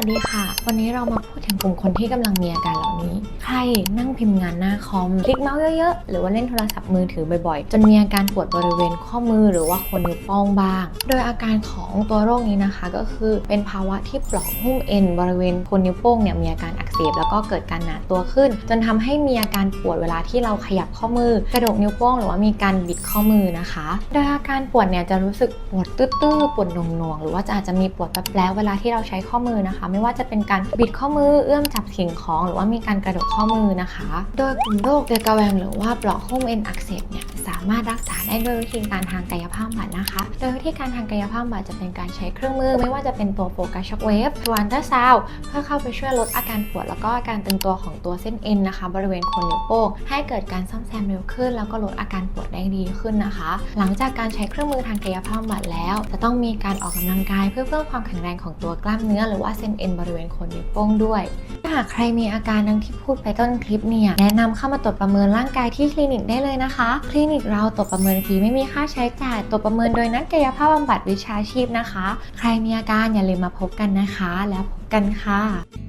วัสดีค่ะ วันนี้เรามาพูดถึงกลุ่มคนที่กำลังมีอาการเหล่านี้ ใครนั่งพิมพ์งานหน้าคอม คลิกเมาส์เยอะๆ หรือว่าเล่นโทรศัพท์มือถือบ่อยๆ จนมีอาการปวดบริเวณข้อมือหรือว่าคนนิ้วโป้งบ้าง โดยอาการของตัวโรคนี้นะคะ ก็คือเป็นภาวะที่ปลอกหุ้มเอ็นบริเวณคนนิ้วโป้งเนี่ยมีอาการอัก เสบ แล้วก็เกิดการหนาตัวขึ้น จนทำให้มีอาการปวดเวลาที่เราขยับข้อมือ กระดกนิ้วโป้งหรือว่ามีการบิดข้อมือนะคะโดยอาการปวดเนี่ยจะรู้สึกปวดตื้อๆปวดหน่วงๆหรือว่าจะอาจจะมีปวดแป๊บๆเวลาที่เราใช้ข้อมือนะคะ ไม่ว่าจะเป็นการบิดข้อมือเอื้อมจับสิ่งของ หรือว่ามีการกระดกข้อมือนะคะ โดยกลุ่มโรคเดกาแวงหรือว่าปลอกหุ้มเอ็นอักเสบเนี่ยสามารถรักษาได้ด้วยวิธีการทางกายภาพบำบัดนะคะ โดยวิธีการทางกายภาพบำบัดจะเป็นการใช้เครื่องมือ ไม่ว่าจะเป็นตัวโฟกัสช็อคเวฟตัวอันเตอร์ซาวเพื่อเข้าไปช่วยลดอาการปวดแล้วก็การตึงตัวของตัวเส้นเอ็นนะคะ บริเวณโคนนิ้วโป้งให้เกิดการซ่อมแซมเร็วขึ้น แล้วก็ลดอาการปวดได้ดีขึ้นนะคะ หลังจากการใช้เครื่องมือทางกายภาพบำบัดแล้ว จะต้องมีการออกกำลังกายเพื่อเพิ่มความแข็งแรงของตัวกล้ามเนื้อ หรือว่าเส้นเอ็นบริเวณโคนนิ้วโป้งด้วยถ้าหากใครมีอาการดังที่พูดไปต้นคลิปเนี่ยแนะนำเข้ามาตรวจประเมินร่างกายที่คลินิกได้เลยนะคะ คลินิกเราตรวจประเมินฟรีไม่มีค่าใช้จ่ายตรวจประเมินโดยนักกายภาพบำบัดวิชาชีพนะคะ ใครมีอาการอย่าลืมมาพบกันนะคะ แล้วพบกันค่ะ